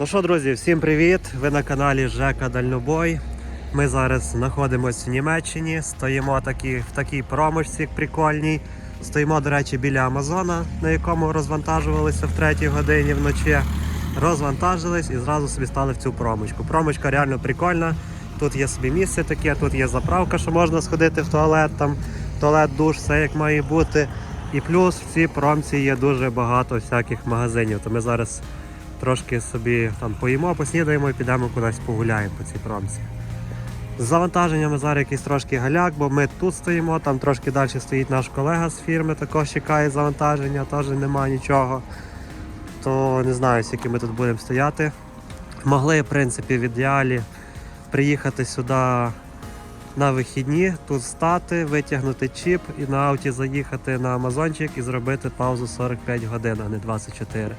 Ну що, друзі, всім привіт! Ви на каналі Жека Дальнобой. Ми зараз знаходимося в Німеччині, стоїмо такі, в такій промочці прикольній. Стоїмо, до речі, біля Амазона, на якому розвантажувалися в третій годині вночі. Розвантажились і зразу собі стали в цю промочку. Промочка реально прикольна. Тут є собі місце таке, тут є заправка, що можна сходити в туалет, там туалет, душ, все як має бути. І плюс в цій промці є дуже багато всяких магазинів. То ми зараз трошки собі там поїмо, поснідаємо і підемо кудись погуляємо по цій промці. З завантаженнями зараз якийсь трошки галяк, бо ми тут стоїмо, там трошки далі стоїть наш колега з фірми, також чекає завантаження, теж немає нічого. То не знаю, скільки ми тут будемо стояти. Могли, в принципі, в ідеалі приїхати сюди на вихідні, тут стати, витягнути чіп і на ауті заїхати на Амазончик і зробити паузу 45 годин, а не 24.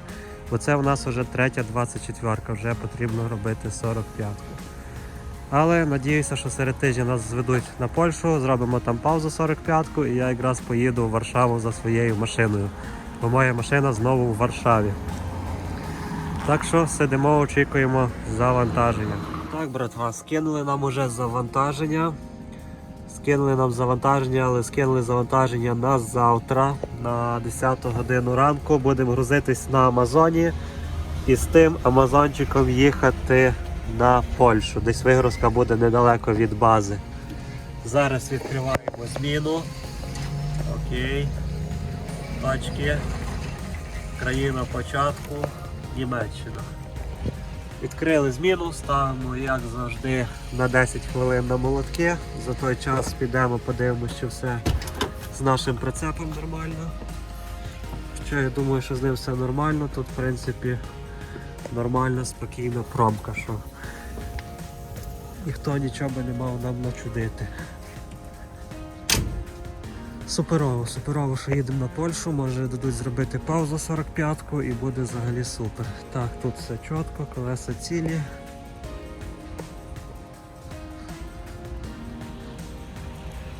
Бо це у нас вже третя 24, вже потрібно робити 45-ку. Але надіюся, що серед тижня нас зведуть на Польщу, зробимо там паузу 45-ку і я якраз поїду в Варшаву за своєю машиною. Бо моя машина знову в Варшаві. Так що сидимо, очікуємо завантаження. Так, братва, скинули нам уже завантаження. Скинули нам завантаження, але скинули завантаження на завтра, на 10 годину ранку. Будемо грузитись на Амазоні і з тим Амазончиком їхати на Польщу. Десь вигрузка буде недалеко від бази. Зараз відкриваємо зміну. Окей. Тачки. Країна початку. Німеччина. Відкрили зміну, ставимо, як завжди, на 10 хвилин на молотки. За той час підемо, подивимося, що все з нашим прицепом нормально. Що я думаю, що з ним все нормально. Тут, в принципі, нормальна, спокійна промка, що ніхто нічого не мав нам начудити. Суперово, суперово, що їдемо на Польщу, може дадуть зробити паузу 45-ку і буде взагалі супер. Так, тут все чітко, колеса цілі.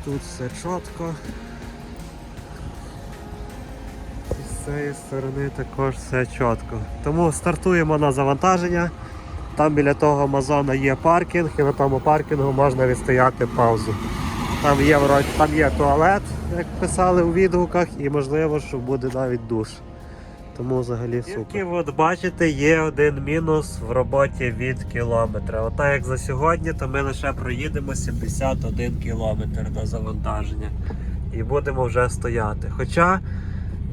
Тут все чітко. І з цієї сторони також все чітко. Тому стартуємо на завантаження. Там біля того Амазона є паркінг і на тому паркінгу можна відстояти паузу. Там є, там є туалет, як писали у відгуках, і можливо, що буде навіть душ. Тому взагалі супер. Тільки от бачите, є один мінус в роботі від кілометра. От так як за сьогодні, то ми лише проїдемо 71 кілометр на завантаження і будемо вже стояти. Хоча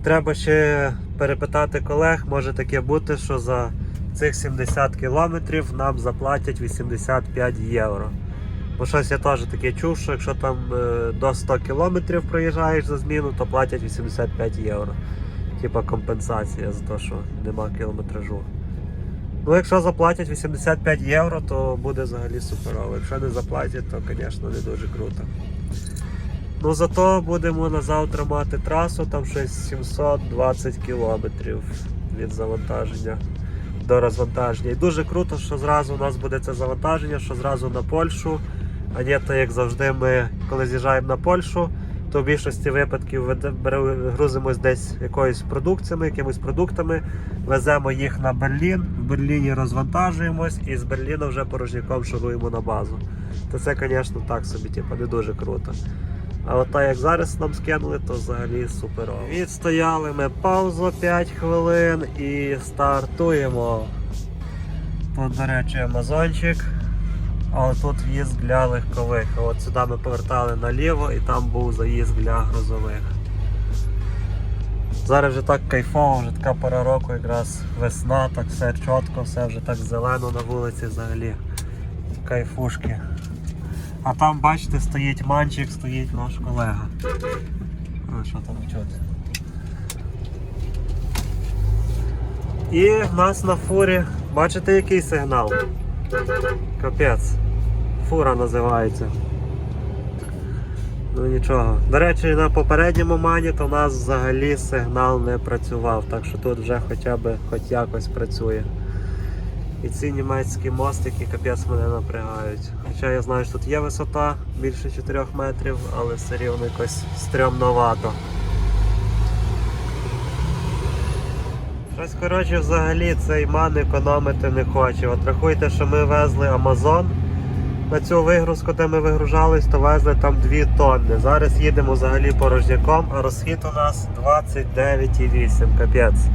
треба ще перепитати колег, може таке бути, що за цих 70 кілометрів нам заплатять 85 євро. Бо щось я теж таке чув, що якщо там е, до 100 кілометрів проїжджаєш за зміну, то платять 85 євро. Типа компенсація за те, що нема кілометражу. Ну, якщо заплатять 85 євро, то буде взагалі суперово. Якщо не заплатять, то, звісно, не дуже круто. Ну зато будемо на завтра мати трасу, там щось 720 кілометрів від завантаження до розвантаження. І дуже круто, що зразу у нас буде це завантаження, що зразу на Польщу. А не то, як завжди, ми коли з'їжджаємо на Польщу, то в більшості випадків грузимось десь якоюсь продукціями, якимись продуктами, веземо їх на Берлін, в Берліні розвантажуємось і з Берліна вже порожняком шуруємо на базу. То це, звісно, так собі, типу, не дуже круто. А от так як зараз нам скинули, то взагалі суперово. Відстояли ми паузу 5 хвилин і стартуємо. Тут, до речі, Амазончик. Але тут в'їзд для легкових. От сюди ми повертали наліво і там був заїзд для грузових. Зараз вже так кайфово, вже така пора року, якраз весна, так все чітко, все вже так зелено на вулиці взагалі. Кайфушки. А там, бачите, стоїть манчик, стоїть наш колега. А, що там чути? І в нас на фурі, бачите, який сигнал? Капець. Фура називається. Ну нічого. До речі, на попередньому мані то у нас взагалі сигнал не працював, так що тут вже хоча б хоч якось працює. І ці німецькі мостики капець мене напрягають. Хоча я знаю, що тут є висота більше 4 метрів, але все рівно якось стрьомновато. Щось, коротше, взагалі цей ман економити не хоче. От рахуйте, що ми везли Амазон. На цю вигрузку, де ми вигружались, то везли там 2 тонни. Зараз їдемо взагалі порожняком, а розхід у нас 29,8, капець.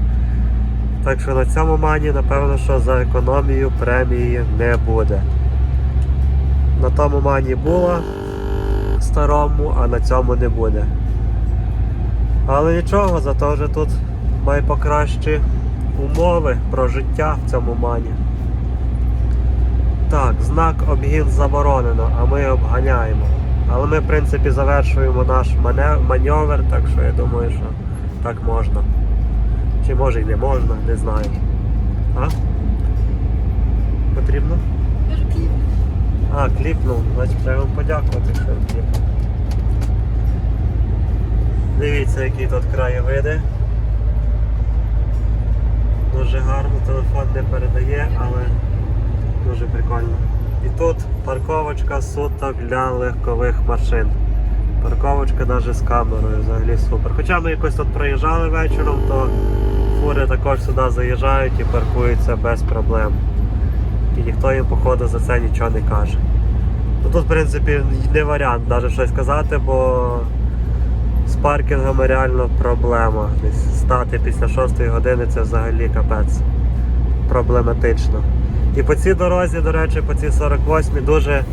Так що на цьому мані, напевно, що за економію премії не буде. На тому мані було старому, а на цьому не буде. Але нічого, зато вже тут найпокращі умови про життя в цьому мані. Так, знак обгін заборонено, а ми обганяємо. Але ми, в принципі, завершуємо наш мане- маневр, так що я думаю, що так можна. Чи може й не можна, не знаю. А? Потрібно? А, кліпнув, значить треба вам подякувати, що він кліпнув. Дивіться, які тут краєвиди. Дуже гарно, телефон не передає, але дуже прикольно. І тут парковочка суто для легкових машин. Парковочка навіть з камерою взагалі супер. Хоча ми якось тут проїжджали вечором, то фури також сюди заїжджають і паркуються без проблем. І ніхто їм, походу, за це нічого не каже. Ну тут, в принципі, не варіант навіть щось казати, бо з паркінгами реально проблема. Стати після 6 години це взагалі капець. Проблематично. І по цій дорозі, до речі, по цій 48 дуже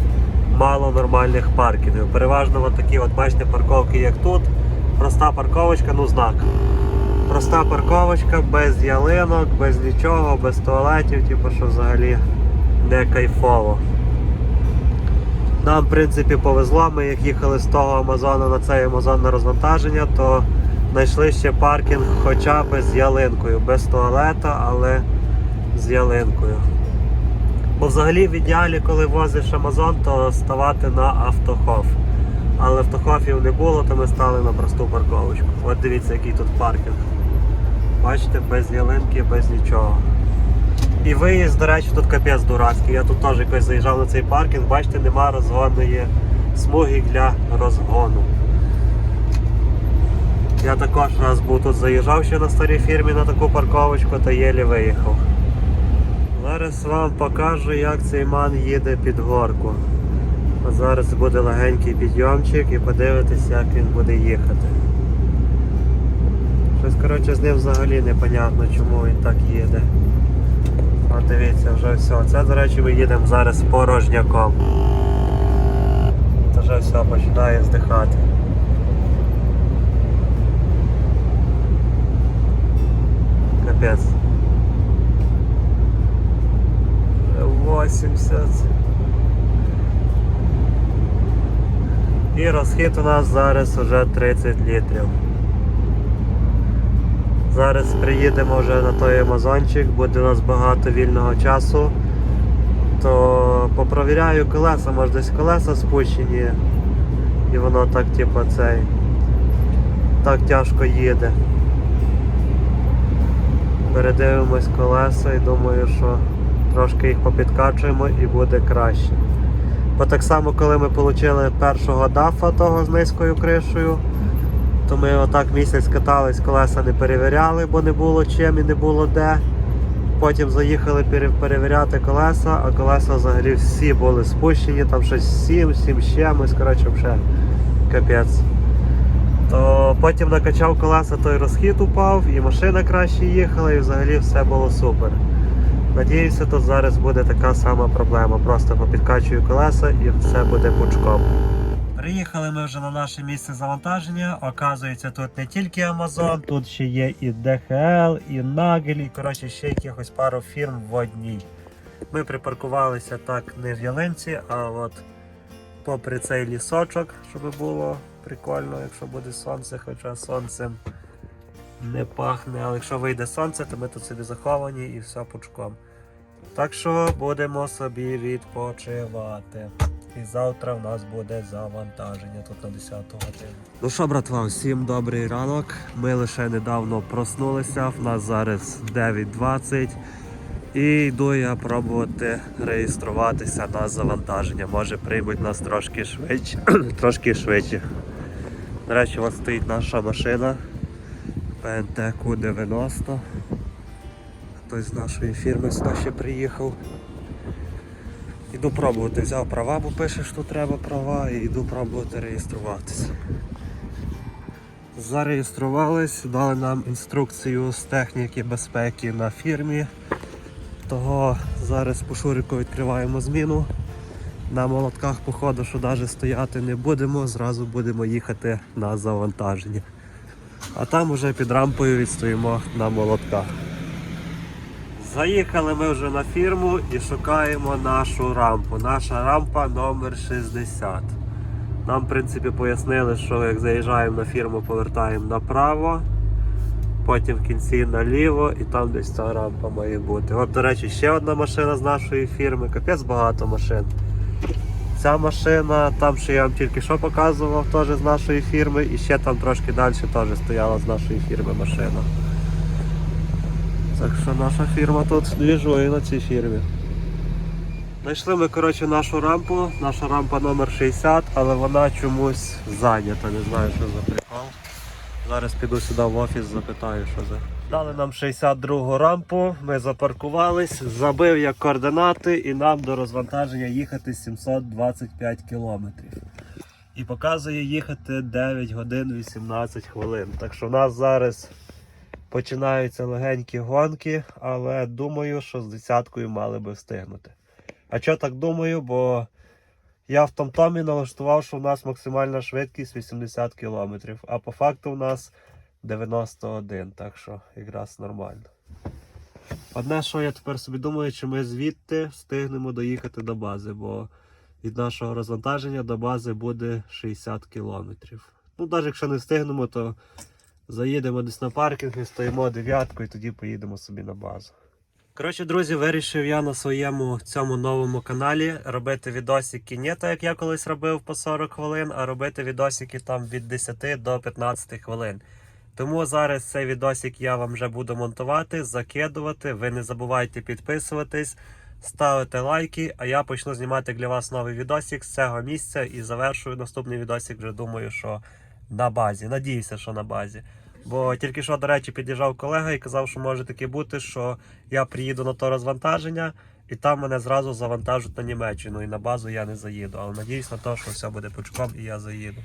мало нормальних паркінгів. Переважно от такі, от бачите, парковки, як тут. Проста парковочка, ну знак. Проста парковочка без ялинок, без нічого, без туалетів, типу, що взагалі не кайфово. Нам, в принципі, повезло, ми як їхали з того Амазона на цей Амазон на розвантаження, то знайшли ще паркінг хоча б з ялинкою, без туалета, але з ялинкою. Бо взагалі в ідеалі, коли возиш Амазон, то ставати на автохоф. Але автохофів не було, то ми стали на просту парковочку. От дивіться, який тут паркінг. Бачите, без ялинки, без нічого. І виїзд, до речі, тут капець дурацький. Я тут теж якось заїжджав на цей паркінг, бачите, нема розгонної смуги для розгону. Я також раз був тут заїжджав ще на старій фірмі на таку парковочку та єлі виїхав. Зараз вам покажу, як цей ман їде під горку. От зараз буде легенький підйомчик і подивитись, як він буде їхати. Щось коротше з ним взагалі непонятно, чому він так їде. Дивіться, вже все. Це, до речі, ми їдемо зараз порожняком. Це вже все починає здихати. Капець. Вже 80. І розхід у нас зараз вже 30 літрів. Зараз приїдемо вже на той Амазончик, буде у нас багато вільного часу. То попровіряю колеса, може десь колеса спущені. І воно так типу цей так тяжко їде. Передивимось колеса і думаю, що трошки їх попідкачуємо і буде краще. Бо так само, коли ми отримали першого дафа того з низькою кришею, то ми отак місяць катались, колеса не перевіряли, бо не було чим і не було де. Потім заїхали перевіряти колеса, а колеса взагалі всі були спущені, там щось 7, 7 з чимось, коротше, взагалі капець. То потім накачав колеса, той розхід упав, і машина краще їхала, і взагалі все було супер. Надіюся, тут зараз буде така сама проблема. Просто попідкачую колеса і все буде пучком. Приїхали ми вже на наше місце завантаження. Оказується, тут не тільки Amazon, тут ще є і DHL, і Nagel, і коротше ще якихось пару фірм в одній. Ми припаркувалися так не в ялинці, а от попри цей лісочок, щоб було прикольно, якщо буде сонце, хоча сонцем не пахне, але якщо вийде сонце, то ми тут собі заховані і все пучком. Так що будемо собі відпочивати. І завтра в нас буде завантаження тут на 10 годину. Ну що, братва, всім добрий ранок. Ми лише недавно проснулися. В нас зараз 9.20. І йду я пробувати реєструватися на завантаження. Може приймуть нас трошки швидше. трошки швидше. До речі, ось стоїть наша машина. ПНТ Q90. хтось з нашої фірми сюди ще приїхав. Іду пробувати, взяв права, бо пише, що треба права, і йду пробувати реєструватися. Зареєструвались, дали нам інструкцію з техніки безпеки на фірмі. Того зараз по Шурику відкриваємо зміну. На молотках, походу, що навіть стояти не будемо, зразу будемо їхати на завантаження. А там уже під рампою відстоїмо на молотках. Заїхали ми вже на фірму і шукаємо нашу рампу. Наша рампа номер 60. Нам, в принципі, пояснили, що як заїжджаємо на фірму, повертаємо направо, потім в кінці наліво і там десь ця рампа має бути. От, до речі, ще одна машина з нашої фірми, капець багато машин. Ця машина, там що я вам тільки що показував, теж з нашої фірми, і ще там трошки далі теж стояла з нашої фірми машина. Так що наша фірма тут двіжує на цій фірмі. Знайшли ми коротше, нашу рампу, наша рампа номер 60, але вона чомусь зайнята, не знаю, що за прикол. Зараз піду сюди в офіс, запитаю, що за. Дали нам 62 рампу, ми запаркувались, забив я координати і нам до розвантаження їхати 725 кілометрів. І показує їхати 9 годин 18 хвилин. Так що в нас зараз починаються легенькі гонки, але думаю, що з десяткою мали би встигнути. А що так думаю? Бо я в Томтомі налаштував, що у нас максимальна швидкість 80 км, а по факту у нас 91, так що якраз нормально. Одне, що я тепер собі думаю, чи ми звідти встигнемо доїхати до бази, бо від нашого розвантаження до бази буде 60 кілометрів. Ну, навіть якщо не встигнемо, то заїдемо десь на паркінг і стоїмо дев'ятку і тоді поїдемо собі на базу. Коротше, друзі, вирішив я на своєму цьому новому каналі робити відосики не так, як я колись робив по 40 хвилин, а робити відосики там від 10 до 15 хвилин. Тому зараз цей відосик я вам вже буду монтувати, закидувати. Ви не забувайте підписуватись, ставити лайки, а я почну знімати для вас новий відосик з цього місця і завершую наступний відосик вже думаю, що на базі. Надіюся, що на базі. Бо тільки що, до речі, під'їжджав колега і казав, що може таке бути, що я приїду на то розвантаження, і там мене зразу завантажуть на Німеччину, і на базу я не заїду. Але надіюсь на те, що все буде пучком і я заїду.